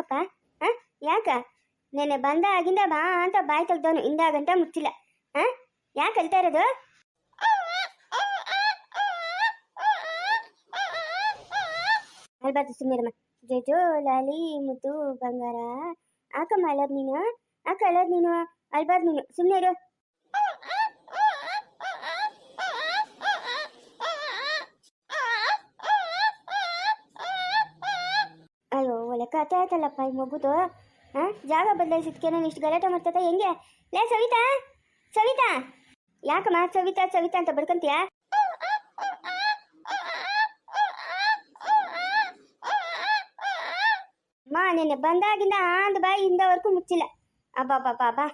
ಯಾಕಪ್ಪ? ಹಾಂ? ಯಾಕ? ನೆನ್ನೆ ಬಂದ ಆಗಿಂದ ಬಾ ಅಂತ ಬಾಯಿ ತೆಗ್ದವನು. ಇಂದ ಗಂಟ ಮುಚ್ಚಿಲ್ಲ. ಹಾಂ? ಯಾಕೆ ಅಳ್ತಾ ಇರೋದು? ಅಲ್ಬಾರ್ದು ಸುಮ್ಮನಿರಮ್ಮ ಜೋಜೋ, ಲಾಲಿ, ಮುದ್ದು, ಬಂಗಾರ. ಆಕಮ್ಮ ಅಳೋದು ನೀನು? ಆಕ ಅಳೋದು ನೀನು? ಅಲ್ಬಾರ್ದು ನೀನು. ಸುಮ್ಮನೆ ಇರು ಕತೆ ಆಯ್ತಲ್ಲಪ್ಪ ಈ ಮಗುದು? ಹಾ? ಜಾಗ ಬದಲಾಯಿಸಿದ್ಕೆ ನಾನು ಇಷ್ಟು ಗಲಾಟೆ ಮಾಡ್ತದ ಹೆಂಗೆ? ಲೇ ಸವಿತಾ? ಸವಿತಾ? ಯಾಕಮ್ಮ ಸವಿತಾ ಸವಿತಾ ಅಂತ ಬರ್ಕಂತೀಯ ಮಾ ನೆನ್ನೆ ಬಂದಾಗಿಂದ ಆಂದ ಬಾಯಿ ಹಿಂದವರೆಗೂ ಮುಚ್ಚಿಲ್ಲ. ಅಬ್ಬಾ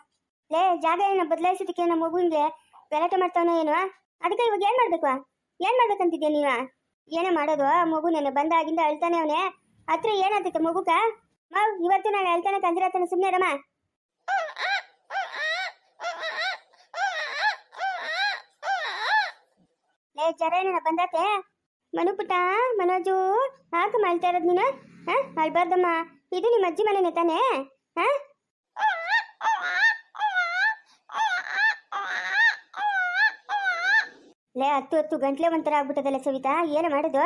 ಲೇ, ಜಾಗ ಏನ ಬದಲಾಯಿಸೋದಕ್ಕೆ ನಮ್ಮ ಮಗುವಿಗೆ ಗಲಾಟೆ ಮಾಡ್ತಾವನೋ ಏನು? ಅದಕ್ಕೆ ಇವಾಗ ಏನ್ ಮಾಡ್ಬೇಕು? ಏನ್ ಮಾಡ್ಬೇಕಂತಿದ್ಯಾ ನೀವ? ಏನೇ ಮಾಡೋದು? ಮಗು ನೆನ್ನೆ ಬಂದಾಗಿಂದ ಅಳ್ತಾನೆ ಅವನೇ. ಹತ್ರ ಏನಾಗ್ತೈತೆ ಮಗುಕ? ಮಾವ್ ಇವತ್ತು ನಾನು ಹೇಳ್ತಾನೆ ಕಂದಿರತ್ತಾನೆ ಸುಮ್ಮನೆ ರಮ್ಮ ಲೇ, ಜರ ಏನೇನ ಬಂದಾತೆ? ಮನು ಪುಟ್ಟ, ಮನೋಜು ಯಾಕೆ ಮಾಡ್ತಾ ಇರೋದು ನೀನು? ಹಾ? ಅಳ್ಬಾರ್ದಮ್ಮ. ಇದು ನಿಮ್ಮ ಅಜ್ಜಿ ಮನೆನೇ ತಾನೇ? ಹಾ? ಲೇ, ಹತ್ತು ಹತ್ತು ಗಂಟ್ಲೆ ಒಂಥರ ಆಗ್ಬಿಟ್ಟದಲ್ಲ ಸವಿತಾ? ಏನು ಮಾಡೋದು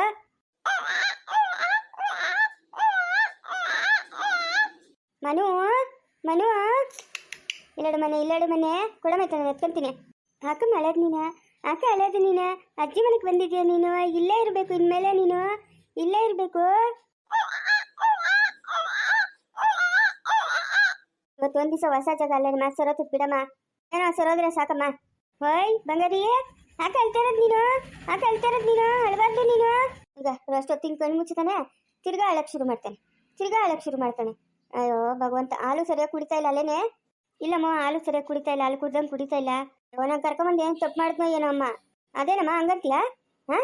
ಮನು ಮನು. ಇಲ್ಲಡು ಮನೆ ಇಲ್ಲಡು ಮನೆ. ಕೊಡಮೈತಾನೆ ಎತ್ಕೊಂತೀನಿ. ಹಾಕ ಅಳೋದು ನೀನು? ಹಾಕ ಅಳೋದು ನೀನು? ಅಜ್ಜಿ ಮನೆಗೆ ಬಂದಿದ್ಯಾ ನೀನು? ಇಲ್ಲೇ ಇರಬೇಕು ಇನ್ಮೇಲೆ ನೀನು? ಇಲ್ಲೇ ಇರಬೇಕು? ಇವತ್ತು ಒಂದು ದಿವಸ ಹೊಸ ಜಾಗ ಅಲ್ಲ ಸರೋತ್ ಬಿಡಮ್ಮ. ಏನೋ ಸರೋದ್ರೆ ಸಾಕಮ್ಮ. ಹೋಯ್ ಬಂಗಾರಿ. ಯಾಕೆ ಅಳ್ತಾರದ್ ನೀನು? ಯಾಕೆ ಅಳ್ತಾರದ್ ನೀನು? ಅಳಬಾರ್ದು ನೀನು? ಈಗ ಅಷ್ಟೊತ್ತಿನ ಕಣ್ಣು ಮುಚ್ಚುತ್ತಾನೆ ತಿರ್ಗಾ ಅಳಕ್ ಶುರು ಮಾಡ್ತಾನೆ. ತಿರ್ಗಾ ಅಳಕ್ ಶುರು ಮಾಡ್ತಾನೆ. ಅಯ್ಯೋ, ಭಗವಂತ, ಹಾಲು ಸರಿಯಾಗಿ ಕುಡಿತಾ ಇಲ್ಲ ಅಲ್ಲೇನೆ? ಇಲ್ಲಮ್ಮ, ಹಾಲು ಸರಿಯಾಗಿ ಕುಡಿತಾ ಇಲ್ಲ, ಹಾಲು ಕುಡ್ದಂಗೆ ಕುಡಿತಾ ಇಲ್ಲ. ನಾನು ಕರ್ಕೊಂಬಂದು, ಏನು ತಪ್ಪು ಮಾಡಿದ್ನೋ ಏನೋ ಅಮ್ಮ. ಅದೇನಮ್ಮ, ಹಂಗಂತೀಯ? ಹಾಂ?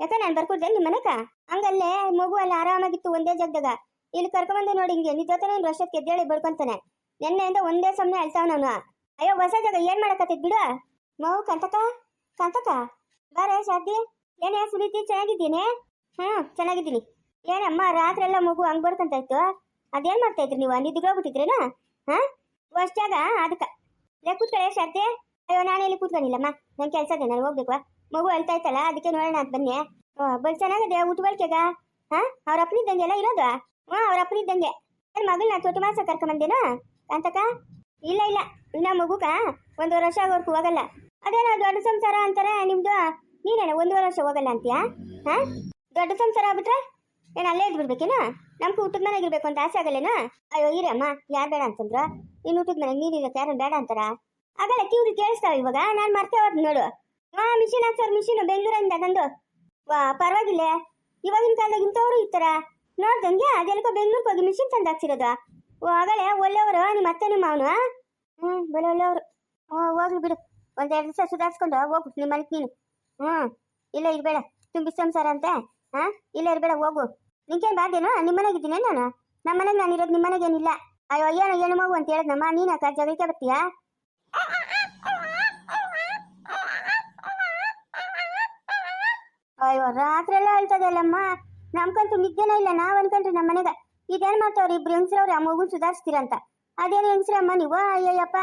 ಯಾಕೆ ನಾನು ಬರ್ಕೊಡ್ದೆ ನಿಮ್ಮ ಮನೆಕ? ಹಂಗಲ್ಲೇ, ಮಗು ಅಲ್ಲಿ ಆರಾಮಾಗಿತ್ತು ಒಂದೇ ಜಾಗದಾಗ. ಇಲ್ಲಿ ಕರ್ಕೊಂಬಂದೆ ನೋಡಿ ಹಿಂಗೆ ನಿಜತಾನೆ ಒಂದು ವರ್ಷಕ್ಕೆ ಎದ್ದೇಳಿ ಬರ್ಕೊಂತಾನೆ ನಿನ್ನೆಯಿಂದ ಒಂದೇ ಸಮನೆ ಅಳ್ತಾವನವನು ಅಯ್ಯೋ, ಹೊಸ ಜಾಗ ಏನ್ ಮಾಡಕತ್ತಿದ್ ಬಿಡು. ಮಗು, ಕಂತಕ? ಕಂತಕ? ಬಾರೇ ಶಾದಿ ಏನೇ, ಸುನೀತಿ ಚೆನ್ನಾಗಿದ್ದೀನಿ ಹ್ಞೂ ಚೆನ್ನಾಗಿದ್ದೀನಿ. ಏನಮ್ಮ, ರಾತ್ರಿ ಎಲ್ಲ ಮಗು ಹಂಗೆ ಬರ್ಕೊಂತಾಯ್ತು ಅದೇನ್ ಮಾಡ್ತಾ ಇದ್ರಿ ನೀವು? ನಿದ್ಗೋಗ್ಬಿಟ್ಟಿದ್ರೇನಾ ಹಾ? ಅಷ್ಟಾಗ ಅದಕ್ಕ. ಲೇ, ಕೂತ್ಕೊಳ್ಳೆ ಶಾದಿ ಅಯ್ಯೋ, ನಾನು ಇಲ್ಲಿ ಕೂತ್ಕೊಂಡಿಲ್ಲಮ್ಮ. ನನ್ ಕೆಲಸ ಇದೆ, ನಾನು ಹೋಗ್ಬೇಕು. ಮಗು ಅಳ್ತಾ ಇತ್ತಲ್ಲ, ಅದಕ್ಕೆ ನೋಡೋಣ ಅಂತ ಬನ್ನಿ ಬಲ್ ಚೆನ್ನಾಗಿದೆ ಊಟ ಹಾಂ? ಹಾ ಅವ್ರ ಅಪ್ಪನಿದ್ದಂಗೆಲ್ಲ ಇರೋದು? ಹ್ಞೂ ಅವ್ರ ಅಪ್ಪನಿದ್ದಂಗೆ ನನ್ನ ಮಗಳನ್ನ ತೋಟ ಮಾಸ ಕರ್ಕೊಂಬಂದೇನಾ ಅಂತಕ ಇಲ್ಲ ಇಲ್ಲ. ಇನ್ನ ಮಗುಕ ಒಂದೂವರೆ ವರ್ಷ ಆಗೋರ್ಗು ಹೋಗಲ್ಲ. ಅದೇನೋ ದೊಡ್ಡ ಸಂಸಾರ ಅಂತಾರೆ, ನಿಮ್ದು? ನೀನೇನ ಒಂದೂವರೆ ವರ್ಷ ಹೋಗಲ್ಲ ಅಂತೀಯಾ? ಹಾ? ದೊಡ್ಡ ಸಂಸಾರ ಆಗ್ಬಿಟ್ರೆ? ಏನು ಅಲ್ಲೇ ಇದ್ಬಿಡ್ಬೇಕೇನಾ? ನಮ್ಗೆ ಊಟದ ಮನೆಗೆ ಇರ್ಬೇಕು ಅಂತ ಆಸೆ ಆಗಲ್ಲೇನಾ? ಅಯ್ಯೋ ಇರಮ್ಮ ಯಾರು ಬೇಡ ಅಂತಂದ್ರು? ನೀನು ಊಟದ ಮನೆಗೆ ನೀನಿರಕ್ಕೆ ಯಾರು ಬೇಡ ಅಂತಾರ? ಆಗಲ್ಲ ಕಿವ್ರಿ ಕೇಳಿಸ್ತಾವ ಇವಾಗ? ನಾನು ಮರ್ತೇ ಹೋದ್ ನೋಡು. ಹಾ, ಮಿಷಿನ್ ಹಾಕ್ಸೋರ್ ಮಿಷಿನ್, ಬೆಂಗಳೂರಿಂದ ತಂದು ವಾ, ಪರವಾಗಿಲ್ಲ. ಇವಾಗಿನ ಕಾಲದಾಗ ಇಂಥವ್ರು ಇರ್ತಾರ. ನೋಡ್ದಂಗೆ ಅದೆಲ್ಕೋ ಬೆಂಗಳೂರಿಗೆ ಹೋಗಿ ಮಿಷಿನ್ ತಂದು ಹಾಕ್ಸಿರೋದು. ಆಗಲೇ ಒಳ್ಳೆಯವರು, ನಿಮ್ಮ ಅತ್ತೆ, ನಿಮ್ಮ ಅವನು ಹ್ಞೂ ಬಲೆ ಒಳ್ಳೆಯವರು. ಹ್ಞೂ, ಹೋಗ್ಲಿ ಬಿಡು. ಒಂದೆರಡು ದಿವಸ ಸುಧಾರಿಸ್ಕೊಂಡು ಹೋಗು ನಿಮ್ಮ ಮನೆಗೆ ನೀನು. ಹ್ಞೂ, ಇಲ್ಲ ಇರಬೇಡ. ತುಂಬಿ ಸಂಸಾರ ಅಂತೆ. ಹಾಂ, ಇಲ್ಲ ಇರಬೇಡ, ಹೋಗು. ನಿಂಗೇನು ಬಾದೇನು ನಿಮ್ಮ ಮನೆಗಿದ್ದೀನಿ ನಾನು? ನಮ್ಮ ಮನೆಗೆ ನಾನು ಇರೋದು ನಿಮ್ಮ ಮನೆಗೇನಿಲ್ಲ. ಅಯ್ಯೋ ಏನು ಏನು ಮಗು ಅಂತ ಹೇಳಿದ್ನಮ್ಮ. ನೀನು ಅಕ್ಕ ಜಗಕ್ಕೆ ಬರ್ತೀಯಾ? ಅಯ್ಯೋ, ರಾತ್ರಿ ಎಲ್ಲ ಹೇಳ್ತದಲ್ಲಮ್ಮ ನಮ್ಗಂತೂ ನಿದ್ದೆನೇ ಇಲ್ಲ. ನಾವ್ ಅನ್ಕೊಂಡ್ರಿ ನಮ್ಮ ಮನೆಗ. ಇದೇನ್ ಮಾಡ್ತಾವ್ರಿ? ಇಬ್ರು ಹೆಂಗ್ಸ್ರವ್ರಿ? ಆ ಮಗುನ್ ಸುಧಾರಿಸ್ತೀರಂತ. ಅದೇನು ಹೆಂಗ್ಸ್ರಮ್ಮ ನೀವು? ಅಯ್ಯಯ್ಯಪ್ಪ.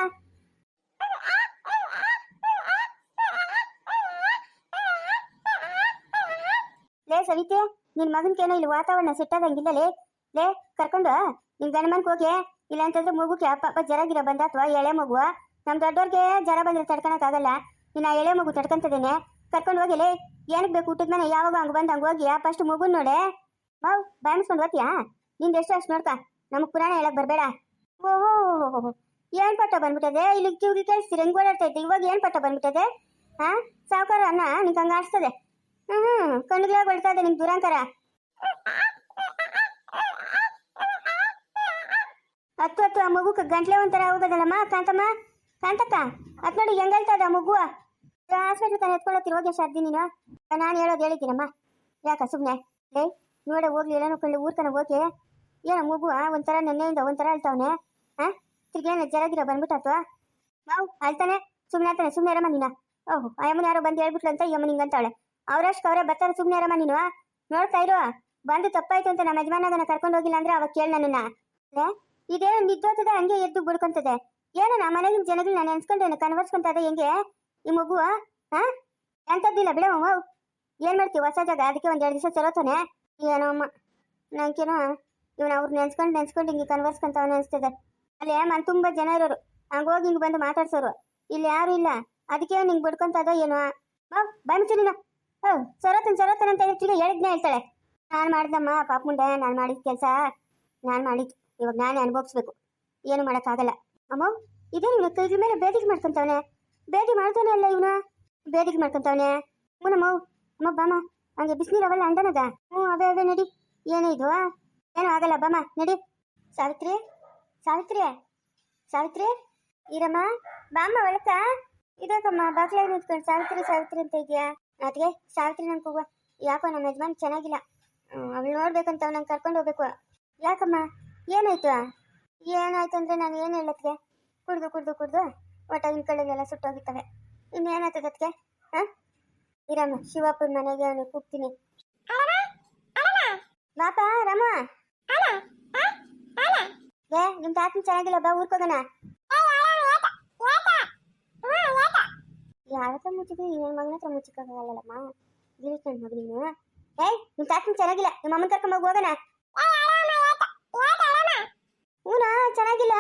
ಸವಿತೆ, ನಿನ್ ಮಗನ್ಕೇನೋ ಇಲ್ಲಿ ವಾತಾವರಣ ಸಿಟ್ಟಾದಂಗಿಲ್ಲ ಲೇ ಲೇ, ಕರ್ಕೊಂಡು ನಿನ್ ಗಂಡ ಮನ್ ಹೋಗಿ ಇಲ್ಲ ಅಂತಂದ್ರೆ ಮಗುಗೆ ಪಾಪ ಜರ ಗಿರ ಬಂದ ಅಥವಾ ಎಳೆ ಮಗುವ ನಮ್ ದೊಡ್ಡವ್ರಿಗೆ ಜರ ಬಂದ್ರೆ ತಡ್ಕೊಳಕ್ ಆಗಲ್ಲ ನಿನ್ನ ಎಳೆ ಮಗು ತಡ್ಕೊಂತದೇನೆ. ಕರ್ಕೊಂಡು ಹೋಗಿ ಲೇ ಏನಕ್ಕೆ ಬೇಕು ಊಟದ ಮನೆ? ಯಾವಾಗ ಹಂಗ ಬಂದ್ ಹಂಗ ಹೋಗಿ ಫಸ್ಟ್ ಮಗುನ್ ನೋಡೆ. ಮಾವ್ ಬಾಯಿಸ್ಕೊಂಡು ಹೋಗ್ತೀಯಾ ನಿಂದ ಎಷ್ಟು ಅಷ್ಟು ನೋಡ್ಕ. ನಮಗ್ ಪುರಾಣ ಹೇಳಕ್ ಬರ್ಬೇಡ. ಓಹೋ ಏನ್ ಪಟ್ಟ ಬಂದ್ಬಿಟ್ಟದೆ? ಇಲ್ಲಿ ಕಿವಿಗೆ ಕೇಳಿಸ್ತೀರಿ, ಹೆಂಗ್ ಓಡಾಡ್ತಾ ಇದ್ದೆ. ಇವಾಗ ಏನ್ ಪಟ್ಟ ಬಂದ್ಬಿಟ್ಟದೆ? ಹಾ ಸಾವುಕಾರ ಅಣ್ಣ ನಿಂಗೆ ಹಂಗ ಆಡ್ಸ್ತದೆ. ಹ್ಮ್ ಹ್ಮ್ ಕಣ್ಣಿಗೆ ಬಳ್ತಾ ಇದೆ ನಿಂಗೆ ದುರಾಂತರ. ಹತ್ತು ಹತ್ತು ಆ ಮಗುಕ್ಕೆ ಗಂಟ್ಲೆ ಒಂಥರ ಹೋಗೋದಲ್ಲಮ್ಮ ಕಾಂತಮ್ಮ? ಕಾಂತಕ್ಕ ಹತ್ ನೋಡಿ ಹೆಂಗ್ ಹೇಳ್ತಾ ಇದೆ ಆ ಮಗು? ಹಾಸ್ಪಿಟ್ಲ್ ತಾನೆ ಎತ್ಕೊಳ್ಳೋತಿ ಹೋಗಿ ಶಾರ್ದಿ ನೀನು? ನಾನು ಹೇಳೋದು ಹೇಳಿದ್ದೀನಮ್ಮ. ಯಾಕ ಸುಮ್ಮನೆ ಲೇ ನೋಡ ಹೋಗ್ಲಿ ಎಲ್ಲ ಕೊಂಡು ಊರ್ ಹೋಗಿ. ಏನೋ ಮಗು ಒಂಥರ ನೆನ್ನೆಯಿಂದ ಒಂಥರ ಅಳ್ತಾವನೆ. ಹಾ ತಿರ್ಗೇನ ಜರಗಿರ ಬಂದ್ಬಿಟ್ಟಾತು? ಮಾವು ಅಳ್ತಾನೆ. ಸುಮ್ಮನೆ ಆತಾನೆ ಸುಮ್ಮನೆ ಇರಮ್ಮ ನೀನ. ಓಹ್, ಆ ಯಮ್ಮನ ಯಾರೋ ಬಂದು ಹೇಳ್ಬಿಟ್ಲು ಅಂತ ಈ ಯಮ್ಮ ಹಿಂಗಂತಾಳೆ. ಅವ್ರಷ್ಟು ಅವರೇ ಬರ್ತಾರೆ ಸುಮ್ಮನೆ ಅರಮ್ಮ ನೀನು. ನೋಡ್ತಾ ಇರು. ಬಂದು ತಪ್ಪಾಯ್ತು ಅಂತ ನಮ್ಮ ಯಜಮಾನಗನ ಕರ್ಕೊಂಡು ಹೋಗಿಲ್ಲ ಅಂದ್ರೆ ಅವಾಗ ಕೇಳ ನನ್ನ ಇದೇನೋ ನಿದ್ದೋತದೆ, ಹಂಗೆ ಎದ್ದು ಬಿಡ್ಕೊಂತದೆ. ಏನೋ ನಮ್ಮ ಮನೆಗಿನ ಜನಗಳನ್ನ ನೆನ್ಸ್ಕೊಂಡು ಕನ್ವರ್ಸ್ಕೊಂತದೆ ಹೆಂಗೆ? ಈ ಮಗು ಹಾ ಎಂಥದ್ದಿಲ್ಲ ಬಿಡಮ್ಮ ಏನ್ ಮಾಡ್ತೀವಿ ಹೊಸ ಜಾಗ? ಅದಕ್ಕೆ ಒಂದ್ ಎರಡು ದಿವಸ ಚಲೋತಾನೆ ಏನೋ ಅಮ್ಮ. ನಂಗೇನೋ ಇವನು ಅವ್ರು ನೆನ್ಸ್ಕೊಂಡು ನೆನ್ಸ್ಕೊಂಡು ಹಿಂಗೆ ಕನ್ವರ್ಸ್ಕೊಂತವನೆ ಅನಿಸ್ತದೆ. ಅಲ್ಲಿ, ಮನ್ ತುಂಬಾ ಜನ ಇರೋರು. ಹಂಗೋಗಿ ಹಿಂಗೆ ಬಂದು ಮಾತಾಡ್ಸೋರು. ಇಲ್ಲಿ ಯಾರು ಇಲ್ಲ. ಅದಕ್ಕೆ ನಿಂಗೆ ಬಿಡ್ಕೊಂತದ ಏನೋ. ಬಾ, ಬಾಯ್ ನೀನು. ಹೌ ಸೊರತನ್ ಸೊರತನ್ ಅಂತ ಹೇಳ್ತೀನಿ ಹೇಳಿದ್ನೇ ಹೇಳ್ತಾಳೆ. ನಾನು ಮಾಡ್ದಮ್ಮ ಪಾಪ ಮುಂಡೆ ನಾನು ಮಾಡಿದ ಕೆಲಸ, ನಾನು ಮಾಡಿದ್ದು ಇವಾಗ ನಾನೇ ಅನುಭವಿಸ್ಬೇಕು. ಏನು ಮಾಡೋಕ್ಕಾಗಲ್ಲ. ಅಮ್ಮ, ಇದೇನು ಇವನು ಕೈಗಳ ಮೇಲೆ ಬೇದಿಗೆ ಮಾಡ್ಕೊಂತವನೆ? ಬೇದಿ ಮಾಡ್ತಾನೆ ಅಲ್ಲ ಇವನು? ಬೇದಿಗೆ ಮಾಡ್ಕೊಂತವನೆ? ಹ್ಞೂನಮ್ಮ, ಅಮ್ಮ ಬಾಮ ಹಂಗೆ ಬಿಸಿನೀರು ಅವೆಲ್ಲ ಅಂಡನದ? ಹ್ಞೂ ಅದೇ ಅದೇ ನಡಿ. ಏನು ಇದು ಏನು ಆಗಲ್ಲ ಬಾಮ ನಡಿ. ಸಾವಿತ್ರಿ ಸಾವಿತ್ರಿ ಸಾವಿತ್ರಿ, ಇರಮ್ಮ. ಬಾಮ್ಮ ಒಳಕ ಇದಕ್ಕಮ್ಮ ಬಾಗ್ಲಾಗ ನಿಂತ್ಕೊಂಡು ಸಾವಿತ್ರಿ ಸಾವಿತ್ರಿ ಅಂತ ಇದೆಯಾ? ಅದಕ್ಕೆ ಸಾವಿತ್ರಿ ನನ್ ಕೂಗ ಯಾಕೋ ನಮ್ಮ ಯಜಮಾನ್ ಚೆನ್ನಾಗಿಲ್ಲ. ಅವಳು ನೋಡ್ಬೇಕಂತ ನಂಗೆ ಕರ್ಕೊಂಡು ಹೋಗ್ಬೇಕು. ಯಾಕಮ್ಮ? ಏನಾಯ್ತು? ಏನಾಯ್ತು ಅಂದ್ರೆ ನಾನು ಏನು ಹೇಳತ್ಗೆ? ಕುಡ್ದು ಕುಡ್ದು ಕುಡ್ದು ಒಟ್ಟಾಗಿನ ಕಳೆಲ್ಲ ಸುಟ್ಟೋಗಿತ್ತವೆ. ಇನ್ನೇನಾಯ್ತದ ಅದಕ್ಕೆ ಹಾಂ? ಇರಮ್ಮ ಶಿವಪ್ಪನ ಮನೆಗೆ ಅವನು ಕೂಗ್ತೀನಿ. ಬಾಪ ರಮ? ಏ ನಿಮ್ಮ ತಾತನ ಚೆನ್ನಾಗಿಲ್ಲ ಬಾ ಊರ್ಕೋಗೋಣ ಯಾರ ಹತ್ರ ಮುಚ್ಚಿದ್ರಿ ನನ್ನ ಮಗನ ಹತ್ರ ಮುಚ್ಚಿಕ್ಕಾಗಲ್ಲಮ್ಮ ಗಿರೀಶ್ ನನ್ನ ಮಗ ನೀನು ಏಯ್ ನಿಮ್ ತಾತನ ಚೆನ್ನಾಗಿಲ್ಲ ನಿಮ್ಮ ಅಮ್ಮನ ಕರ್ಕೊಂಡ್ ಹೋಗಿ ಹೋಗೋಣ ಹೂನಾ ಚೆನ್ನಾಗಿಲ್ಲ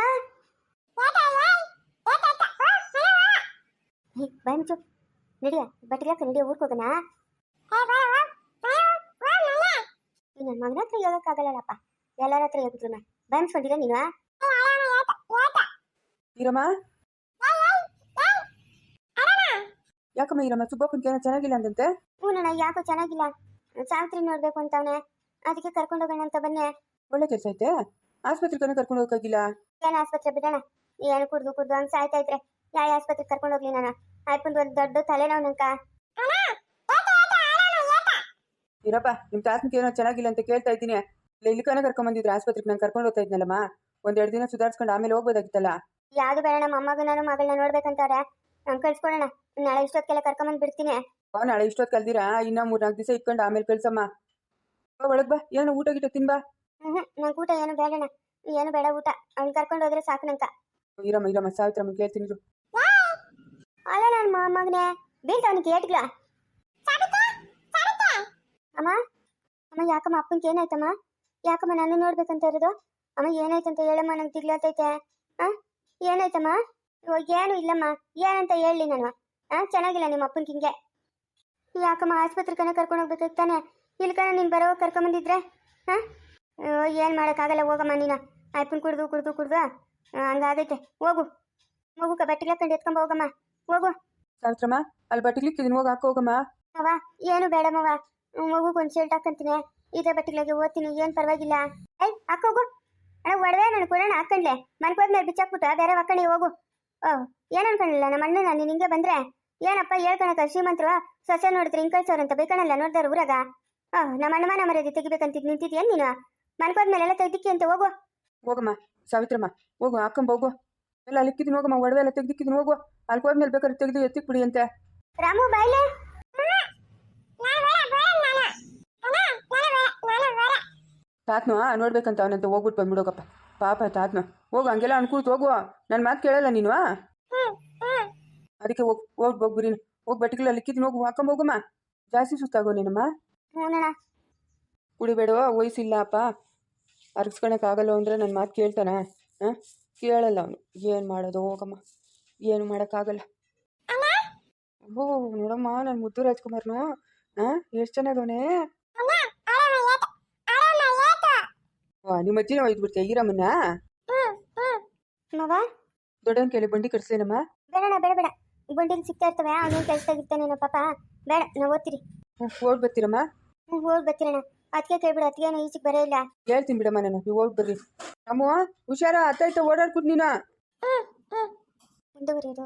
ಹೇ ಬಾಯ್ ಮುಚ್ಚು ನಡಿಯ ಬಟ್ಟೆಗೆ ನಡಿಯ ಊರ್ಕೋಗೋಣ ನನ್ನ ಮಗನ ಹತ್ರ ಹೋಗಕ್ಕಾಗಲ್ಲಪ್ಪ ಎಲ್ಲರ ಹತ್ರ ಹೋಗಿದ್ರು ನಾ ಬಾಯ್ ಮುಚ್ಕೊಂಡಿಲ್ಲ ನೀನು ಈರಮ್ಮ ಯಾಕಮ್ಮ ಇರಮ್ಮ ಸುಬ್ಬಪ್ಪನ ಏನೋ ಚೆನ್ನಾಗಿಲ್ಲ ಅಂದಂತೆ? ಹ್ಞೂ ಯಾಕೋ ಚೆನ್ನಾಗಿಲ್ಲ. ಸಾವಿತ್ರಿ ನೋಡ್ಬೇಕು ಅಂತವನೆ. ಅದಕ್ಕೆ ಕರ್ಕೊಂಡು ಹೋಗೋಣ ಅಂತ ಬನ್ನೆ ಒಳ್ಳೆ ಕೆಲಸ ಐತೆ? ಆಸ್ಪತ್ರೆಗೆ ಕರ್ಕೊಂಡು ಹೋಗಿಲ್ಲ ಏನು ಆಸ್ಪತ್ರೆ ಬಿಡೋಣ? ಏನು ಕುಡ್ದು ಕುಡ್ದು ಅಂತ ಸಾಯ್ತಾ ಇದ್ರೆ ಯಾವ ಆಸ್ಪತ್ರೆಗೆ ಕರ್ಕೊಂಡು ಹೋಗ್ಲಿ ನಾನು? ಆಯ್ಪಂದು ಒಂದು ದೊಡ್ಡ ತಲೆನೋವು ನಂಕ ಇರಪ್ಪ ನಿಮ್ಮ ತಾತನಿಗೆ ಏನೋ ಚೆನ್ನಾಗಿಲ್ಲ ಅಂತ ಕೇಳ್ತಾ ಇದ್ದೀನಿ. ಇಲ್ಲ ಕನ ಕರ್ಕೊಂಡ್ ಬಂದಿದ್ರೆ ಆಸ್ಪತ್ರೆಗೆ ನಾನು ಕರ್ಕೊಂಡು ಹೋಗ್ತಾ ಇದ್ನಲ್ಲಮ್ಮ. ಒಂದೆರಡು ದಿನ ಸುಧಾರಿಸ್ಕೊಂಡು ಆಮೇಲೆ ಹೋಗ್ಬೋದಾಗಿತ್ತಲ್ಲ? ಯಾವ್ದು ಬೇಡ ನಮ್ಮ ಮೊಮ್ಮಗ ನಾನು ಮಗಳನ್ನ ನೋಡ್ಬೇಕಂತವ್ರೆ. ನಾನು ಕಳ್ಸ್ಕೊಡೋಣ ನಾಳೆ ಇಷ್ಟೊತ್ತಿಗೆಲ್ಲ ಕರ್ಕೊಂಬಂದು ಬಿಡ್ತೀನಿ. ಅವ ನಾಳೆ ಇಷ್ಟೊತ್ತು ಕಲ್ದಿರಾ? ಇನ್ನ ಮೂರ್ನಾಲ್ಕು ದಿವಸ ಇಟ್ಕೊಂಡು ಆಮೇಲೆ ಕಳ್ಸಮ್ಮ. ಬಾ ಒಳಗ್ ಬಾ. ಏನೋ ಊಟ ಗಿಟ ತಿನ್ಬಾ. ಹ್ಮ್ ನಂಗೆ ಊಟ ಏನು ಬೇಡಣ್ಣ. ಏನು ಬೇಡ ಊಟ. ಅವ್ನು ಕರ್ಕೊಂಡು ಹೋದ್ರೆ ಸಾಕು ನಂಕ ಇರಮ್ಮ ಇರಮ್ಮ. ಸಾವಿತ್ರಮ್ಮ ಕೇಳ್ತೀನಿ ಇರು. ಅಲ್ಲ ನನ್ನ ಮಗನೇ. ಬೀಳ್ತ ಅವನಿಗೆ ಏಟ್ಗ್ಲ ಅಮ್ಮ ಅಮ್ಮ ಯಾಕಮ್ಮ ಅಪ್ಪನಿಗೆ ಏನಾಯ್ತಮ್ಮ? ಯಾಕಮ್ಮ ನಾನು ನೋಡ್ಬೇಕಂತ ಇರೋದು? ಅಮ್ಮ ಏನಾಯ್ತಂತ ಹೇಳಮ್ಮ? ನಂಗೆ ತಿಗ್ಲಾತೈತೆ. ಆ ಏನಾಯ್ತಮ್ಮ? ಇವಾಗ ಏನು ಇಲ್ಲಮ್ಮ. ಏನಂತ ಹೇಳಿ ನಾನು. ಆ ಚೆನ್ನಾಗಿಲ್ಲ ನಿಮ್ಮ ಅಪ್ಪನ ಹಿಂಗೆ ಯಾಕಮ್ಮ ಆಸ್ಪತ್ರೆ ಕಣ ಕರ್ಕೊಂಡು ಹೋಗ್ಬೇಕು ತಾನೆ? ಇಲ್ಲಿ ಕಣ ನೀನು ಬರೋ ಕರ್ಕೊಂಬಂದಿದ್ರೆ? ಹಾ ಏನು ಮಾಡಕ್ಕಾಗಲ್ಲ ಹೋಗಮ್ಮ ನೀನ. ಅಪ್ಪನ ಕುಡ್ದು ಕುಡ್ದು ಕುಡ್ದು. ಹಂಗಾಗೈತೆ. ಹೋಗು. ಹೋಗು ಬಟ್ಟಿಗೆ ಹಾಕೊಂಡು ಎತ್ಕೊಂಬ ಹೋಗಮ್ಮ. ಹೋಗು. ಸಾವಿತ್ರಮ್ಮ ಅಲ್ಲಿ ಬಟ್ಟಿಗೆ ಹೋಗಿ ಹಾಕೋ ಹೋಗಮ್ಮ. ಅವ ಏನು ಬೇಡಮ್ಮವ. ಮಗುಗೆ ಒಂದ್ ಶರ್ಟ್ ಹಾಕಂತೀನಿ. ಇದೇ ಬಟ್ಟೆಗಳಿಗೆ ಓದ್ತೀನಿ ಏನು ಪರವಾಗಿಲ್ಲ. ಏಯ್ ಹಾಕೋಗು ಅಣ್ಣ ಒಡವೆ ನಾನು ಕೊಡೋಣ ಹಾಕೊಂಡ್ಲೆ ಮನ್ಕೋದ್ಮೇಲೆ ಬಿಚ್ಚಾಕ್ಬಿಟ್ಟು ಬೇರೆ ಹಾಕೊಂಡಿ ಹೋಗು. ಓ ಏನು ಅನ್ಕೊಂಡಿಲ್ಲ ನಮ್ಮ ಅಣ್ಣನ ನಾನು ಹಿಂಗೆ ಬಂದ್ರೆ? ಏನಪ್ಪ ಹೇಳ್ಕಣಕ ಶ್ರೀಮಂತರು ಸೊಸೆ ನೋಡಿದ್ರೆ ಹಿಂಗೆ ಕಳ್ಸೋರು ಅಂತ ಬೇಕಣಲ್ಲ ನೋಡ್ದಾರ ಊರಾಗ? ಓ ನಮ್ಮ ಅಣ್ಣಮಾನ ಮರ್ಯಾದೆ ತೆಗಿಬೇಕಂತ ನಿಂತಿದ್ಯಾ ನೀನು? ಮನ್ಕೋದ್ಮೇಲೆ ಎಲ್ಲ ತೆಗ್ದಿಕ್ಕಿ ಅಂತ ಹೋಗು. ಹೋಗಮ್ಮ ಸಾವಿತ್ರಮ್ಮ ಹೋಗು ಹಾಕೊಂಬ ಹೋಗು. ಎಲ್ಲ ಅಲ್ಲಿಕ್ಕಿದ್ದೀನಿ ಹೋಗಮ್ಮ ಒಡವೆ ಎಲ್ಲ ತೆಗ್ದಿಕ್ಕಿದ್ದೀನಿ ಹೋಗು. ಅಲ್ಲಿ ಹೋದ್ಮೇಲೆ ಬೇಕಾದ್ರೆ ತೆಗೆದು ಎತ್ತಿಕ್ ಬಿಡಿ ಅಂತೆ. ರಾಮು ಬಾಯ್ಲೆ. ಸಾಕ್ನು ನೋಡ್ಬೇಕಂತ ಅವನಂತ ಹೋಗ್ಬಿಟ್ಟು ಬಂದ್ಬಿಡೋಗಪ್ಪ ಪಾಪ ತಾತ್ನ ಹೋಗು ಹಂಗೆಲ್ಲ ಅನ್ಕೂಲ್ತು ಹೋಗುವ ನನ್ನ ಮಾತು ಕೇಳಲ್ಲ ನೀನು ಅದಕ್ಕೆ ಹೋಗಿ ಹೋಗಿ ಹೋಗ್ಬಿರಿ ಹೋಗಿ ಬಟ್ಟೆಗೆಲ್ಲ ಲಿಕ್ಕಿದ್ದೀನಿ ಹೋಗು ಹಾಕೊಂಡ್ ಹೋಗಮ್ಮ ಜಾಸ್ತಿ ಸುಸ್ತಾಗೋ ನೀನಮ್ಮ. ಕುಡಿಬೇಡ ವಯಸ್ಸಿಲ್ಲ ಅಪ್ಪ. ಅರ್ಗಿಸ್ಕೊಳಕ್ಕಾಗಲ್ಲ ಅಂದರೆ ನನ್ನ ಮಾತು ಕೇಳ್ತಾನ? ಹಾಂ ಕೇಳಲ್ಲ ಅವನು. ಏನು ಮಾಡೋದು ಹೋಗಮ್ಮ. ಏನು ಮಾಡೋಕ್ಕಾಗಲ್ಲ ಓ ನೋಡಮ್ಮ ನನ್ನ ಮುದ್ದು ರಾಜ್ಕುಮಾರ್ನು. ಹಾಂ ಎಷ್ಟು ಚೆನ್ನಾಗವನೇ ವಾ ನಿಮ್ಮ ಅಜ್ಜಿನ ಒಯ್ದು ಬಿಡ್ತೀಯ? ಈರಮ್ಮನ್ನ? ಮವ? ದೊಡ್ಡವನ್ ಕೇಳಿ ಬಂಡಿ ಕಟ್ಸ್ಲೇನಮ್ಮ? ಬೇಡಣ್ಣ ಬೇಡ ಬೇಡ. ಬಂಡಿ ಸಿಗ್ತಾ ಇರ್ತವೆ ಅವನೇನು ಕೆಲ್ಸದಾಗಿರ್ತಾನೇನೋ ಪಾಪ. ಬೇಡ ನಾವು ಓದ್ತೀರಿ. ಓಡ್ ಬರ್ತೀರಮ್ಮ? ಹ್ಞೂ ಹೋಗಿ ಬರ್ತೀರಣ ಅದಕ್ಕೆ ಕೇಳ್ಬಿಡ ಅದಕ್ಕೆ ಈಚೆಗೆ ಬರೇ ಇಲ್ಲ. ಹೇಳ್ತೀನಿ ಬಿಡಮ್ಮ ನಾನು ನೀವು ಹೋಗಿ ಬರ್ರಿ. ಅಮ್ಮ ಹುಷಾರ ಅತ್ತಾಯ್ತ ಓಡಾಡ್ಬಿಟ್ಟು ನೀನು? ಮುಂದುವರಿಯೋದು.